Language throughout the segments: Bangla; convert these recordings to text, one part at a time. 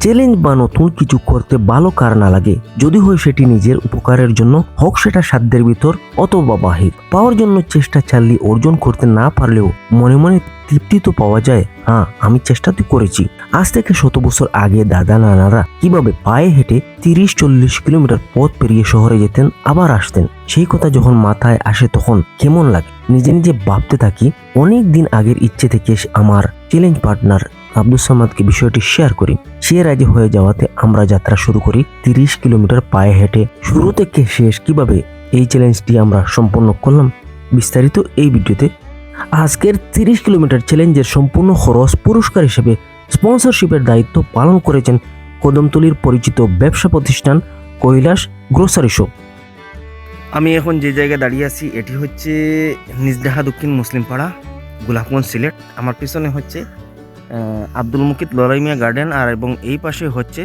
চ্যালেঞ্জ বা নতুন কিছু করতে ভালো কার না লাগে। যদি হয় সেটি নিজের উপকারের জন্য হোক সেটা সাধ্যের ভিতর অথবা বাহির। পাওয়ার জন্য চেষ্টা চালিয়ে অর্জন করতে না পারলেও মনে মনে তৃপ্তি তো পাওয়া যায়। হ্যাঁ আমি চেষ্টা তো করেছি। আজ থেকে শত বছর আগে দাদা নানারা কীভাবে পায়ে হেঁটে তিরিশ চল্লিশ কিলোমিটার পথ পেরিয়ে শহরে যেতেন, আবার আসতেন। সেই কথা যখন মাথায় আসে তখন কেমন লাগে? নিজে নিজে ভাবতে থাকি, অনেক দিন আগের ইচ্ছে থেকে আমার চ্যালেঞ্জ পার্টনার আব্দুল সামাদকে বিষয়টি শেয়ার করি। সে রাজি হয়ে যাওয়াতে আমরা যাত্রা শুরু করি তিরিশ কিলোমিটার পায়ে হেঁটে। শুরু থেকে শেষ কীভাবে এই চ্যালেঞ্জটি আমরা সম্পন্ন করলাম বিস্তারিত এই ভিডিওতে। আজকের তিরিশ কিলোমিটার চ্যালেঞ্জের সম্পূর্ণ খরচ পুরস্কার হিসেবে স্পন্সরশিপের দায়িত্ব পালন করেছেন কদমতলির পরিচিত ব্যবসা প্রতিষ্ঠান কৈলাস গ্রোসারি শপ আমি এখন যে জায়গায় দাঁড়িয়ে আছি, এটি হচ্ছে নিজদাহা দক্ষিণ মুসলিম পাড়া গোলাপগঞ্জ সিলেট। আমার পিছনে হচ্ছে আব্দুল মুকিত লরাইমিয়া গার্ডেন আর এবং এই পাশে হচ্ছে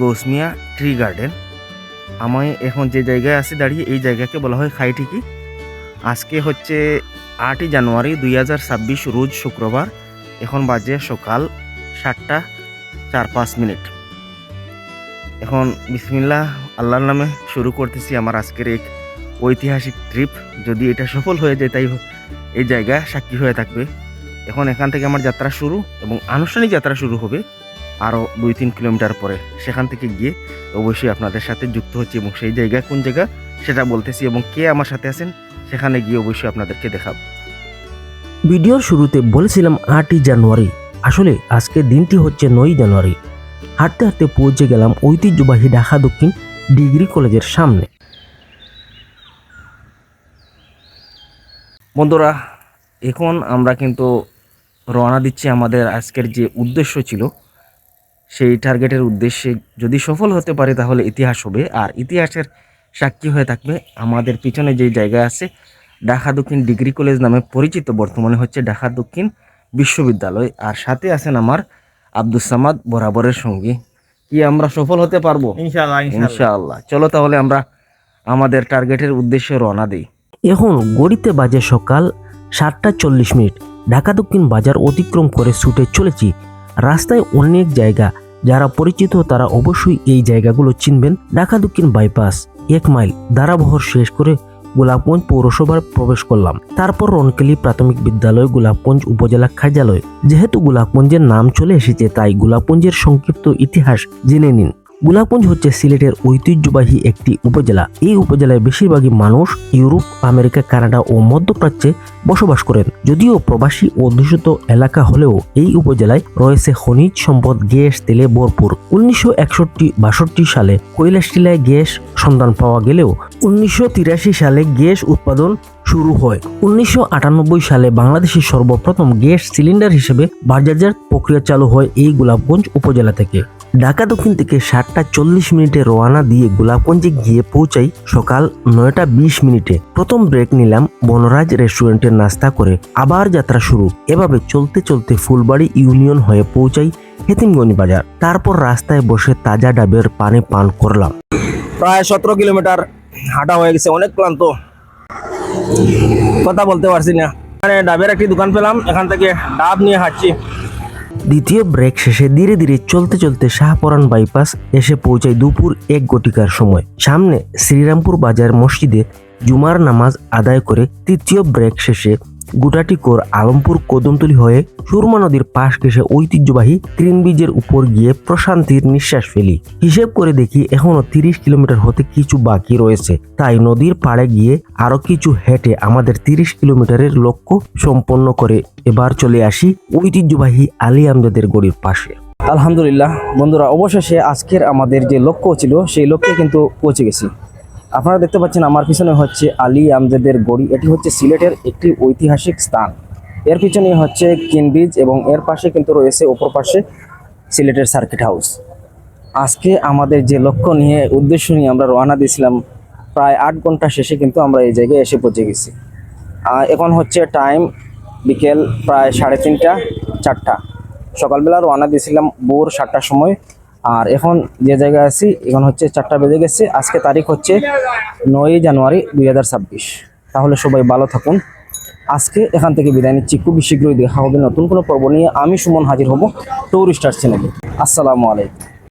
গৌসমিয়া ট্রি গার্ডেন আমি এখন যে জায়গায় আছি, দাঁড়িয়ে এই জায়গাকে বলা হয় খাইটিকি। আজকে হচ্ছে আটই জানুয়ারি দুই হাজার ছাব্বিশ, রোজ শুক্রবার। এখন বাজে সকাল সাতটা চার পাঁচ মিনিট। এখন বিসমিল্লাহ, আল্লাহর নামে শুরু করতেছি আমার আজকের এক ঐতিহাসিক ট্রিপ যদি এটা সফল হয়ে যায়, তাই এই জায়গা সাক্ষী হয়ে থাকবে। এখন এখান থেকে আমার যাত্রা শুরু এবং আনুষ্ঠানিক যাত্রা শুরু হবে আরও দুই তিন কিলোমিটার পরে। সেখান থেকে গিয়ে অবশ্যই আপনাদের সাথে যুক্ত হচ্ছে এবং সেই জায়গা কোন জায়গা সেটা বলতেছি এবং কে আমার সাথে আছেন সেখানে গিয়ে অবশ্যই আপনাদেরকে দেখাবো। ভিডিওর শুরুতে বলেছিলাম আটই জানুয়ারি। আসলে আজকের দিনটি হচ্ছে নয় জানুয়ারি। হাঁটতে হাঁটতে পৌঁছে গেলাম ঐতিহ্যবাহী ঢাকা দক্ষিণ ডিগ্রি কলেজের সামনে। বন্ধুরা এখন আমরা কিন্তু রওনা দিচ্ছি আমাদের আজকের যে উদ্দেশ্য ছিল সেই টার্গেটের উদ্দেশ্যে যদি সফল হতে পারে তাহলে ইতিহাস হবে। আর ইতিহাসের সাক্ষী হয়ে থাকবে আমাদের পিছনে যে জায়গা আছে ঢাকা দক্ষিণ ডিগ্রি কলেজ নামে পরিচিত বর্তমানে হচ্ছে ঢাকা দক্ষিণ বিশ্ববিদ্যালয়। আর সাথে আছেন আমার আব্দুল সামাদ বরাবরের সঙ্গী। কি আমরা সফল হতে পারব? ইনশাআল্লাহ চলো তাহলে আমরা আমাদের টার্গেটের উদ্দেশ্যে রওনা দিই। এখন গড়িতে বাজে সকাল সাতটা চল্লিশ মিনিট ঢাকা দক্ষিণ বাজার অতিক্রম করে ছুটে চলেছি। রাস্তায় অনেক জায়গা, যারা পরিচিত তারা অবশ্যই এই জায়গাগুলো চিনবেন। ঢাকা দক্ষিণ বাইপাস, এক মাইল দারাবহর শেষ করে গোলাপগঞ্জ পৌরসভার প্রবেশ করলাম। তারপর রনকেলি প্রাথমিক বিদ্যালয়, গোলাপগঞ্জ উপজেলা কার্যালয়। যেহেতু গোলাপগঞ্জের নাম চলে এসেছে, তাই গোলাপগঞ্জের সংক্ষিপ্ত ইতিহাস জেনে নিন। গোলাপগঞ্জ হচ্ছে সিলেটের ঐতিহ্যবাহী একটি উপজেলা। এই উপজেলায় বেশিরভাগই মানুষ ইউরোপ, আমেরিকা, কানাডা ও মধ্যপ্রাচ্যে বসবাস করেন। যদিও প্রবাসী অধ্যুষিত এলাকা হলেও এই উপজেলায় রয়েছে খনিজ সম্পদ, গ্যাস, তেলে ভরপুর। উনিশশো একষট্টি বাষট্টি সালে কৈলাসটিলায় গ্যাস সন্ধান পাওয়া গেলেও উনিশশো তিরাশি সালে গ্যাস উৎপাদন শুরু হয়। উনিশশো আটানব্বই সালে বাংলাদেশের সর্বপ্রথম গ্যাস সিলিন্ডার হিসেবে বাজারজাত প্রক্রিয়া চালু হয় এই গোলাপগঞ্জ উপজেলা থেকে। ঢাকা দক্ষিণ থেকে সাতটা চল্লিশ মিনিটে রওনা দিয়ে গোলাপগঞ্জে গিয়ে পৌঁছাই সকাল নয়টা বিশ মিনিটে। প্রথম ব্রেক নিলাম বনরাজ রেস্টুরেন্টের নাস্তা করে। আবার যাত্রা শুরু। এভাবে চলতে চলতে ফুলবাড়ি ইউনিয়ন হয়ে পৌঁছাই হেতিমগঞ্জ বাজার। তারপর রাস্তায় বসে তাজা ডাবের পানি পান করলাম। প্রায় সতেরো কিলোমিটার হাঁটা হয়ে গেছে, অনেক ক্লান্ত। কথা বলতে পারছি না। মানে ডাবের একটি দোকান পেলাম, এখান থেকে ডাব নিয়ে হাঁটছি। দ্বিতীয় ব্রেক শেষে ধীরে ধীরে চলতে চলতে শাহপরান বাইপাস এসে পৌঁছায় দুপুর এক গটিকার সময়। সামনে শ্রীরামপুর বাজার মসজিদে জুমার নামাজ আদায় করে তৃতীয় ব্রেক শেষে গুটাটিকোর আলমপুর কদমতলি হয়ে সুরমা নদীর পাশ ঘেসে ঐতিহ্যবাহী ক্রিম ব্রিজের উপর গিয়ে প্রশান্তির নিঃশ্বাস ফেলি। হিসেব করে দেখি এখনও তিরিশ কিলোমিটার হতে কিছু বাকি রয়েছে। তাই নদীর পাড়ে গিয়ে আরও কিছু হেঁটে আমাদের তিরিশ কিলোমিটারের লক্ষ্য সম্পন্ন করে এবার চলে আসি ঐতিহ্যবাহী আলী আমজাদের গড়ির পাশে। আলহামদুলিল্লাহ, বন্ধুরা, অবশেষে আজকের আমাদের যে লক্ষ্য ছিল, সেই লক্ষ্যে কিন্তু পৌঁছে গেছি। আপনারা দেখতে পাচ্ছেন আমার পিছনে হচ্ছে আলী আমজাদের গড়ি। এটি হচ্ছে সিলেটের একটি ঐতিহাসিক স্থান। এর পিছনে হচ্ছে কিনব্রিজ এবং এর পাশে কিন্তু রয়েছে ওপর পাশে সিলেটের সার্কিট হাউস। আজকে আমাদের যে লক্ষ্য নিয়ে, উদ্দেশ্য নিয়ে আমরা রওনা দিয়েছিলাম, প্রায় আট ঘণ্টা শেষে কিন্তু আমরা এই জায়গায় এসে পৌঁছে গেছি। এখন হচ্ছে টাইম বিকেল প্রায় সাড়ে তিনটা, চারটা। সকালবেলা রওনা দিয়েছিলাম ভোর সাতটার সময়। আর এখন যে জায়গায় আছি, এখন হচ্ছে চারটা বেজে গেছে। আজকে তারিখ হচ্ছে নয়ই জানুয়ারি দুই হাজার ছাব্বিশ। তাহলে সবাই ভালো থাকুন। আজকে এখান থেকে বিদায় নিচ্ছি। খুবই শীঘ্রই দেখা হবে নতুন কোনো পর্ব নিয়ে। আমি সুমন হাজির হব টুরিস্টার চ্যানেলে। আসসালামু আলাইকুম।